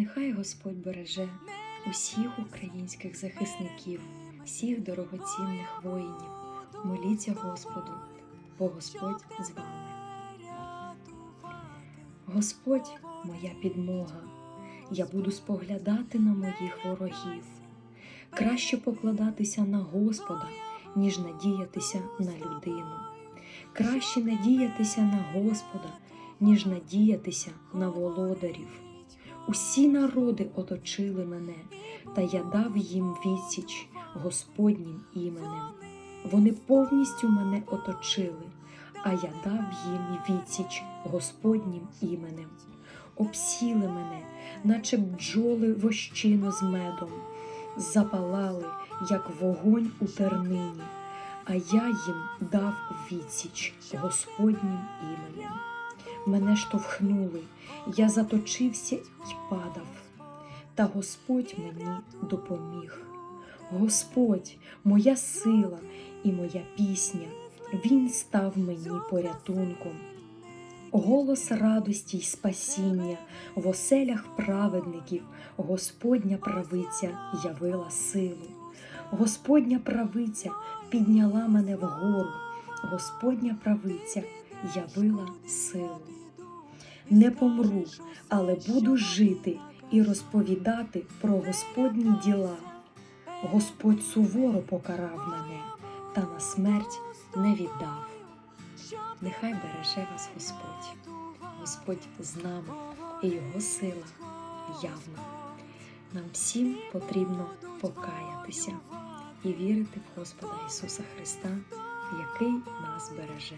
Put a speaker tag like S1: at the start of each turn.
S1: Нехай Господь береже усіх українських захисників, всіх дорогоцінних воїнів. Моліться Господу, бо Господь з вами. Господь моя підмога, я буду споглядати на моїх ворогів. Краще покладатися на Господа, ніж надіятися на людину. Краще надіятися на Господа, ніж надіятися на володарів. Усі народи оточили мене, та я дав їм відсіч Господнім іменем. Вони повністю мене оточили, а я дав їм відсіч Господнім іменем. Обсіли мене, наче бджоли вощину з медом, запалали, як вогонь у тернині, а я їм дав відсіч Господнім іменем. Мене штовхнули, я заточився й падав, та Господь мені допоміг. Господь, моя сила і моя пісня, Він став мені порятунком. Голос радості й спасіння в оселях праведників, Господня правиця явила силу. Господня правиця підняла мене вгору, Господня правиця явила силу. Не помру, але буду жити і розповідати про Господні діла. Господь суворо покарав мене та на смерть не віддав. Нехай береже вас Господь. Господь з нами і Його сила явна. Нам всім потрібно покаятися і вірити в Господа Ісуса Христа, який нас береже.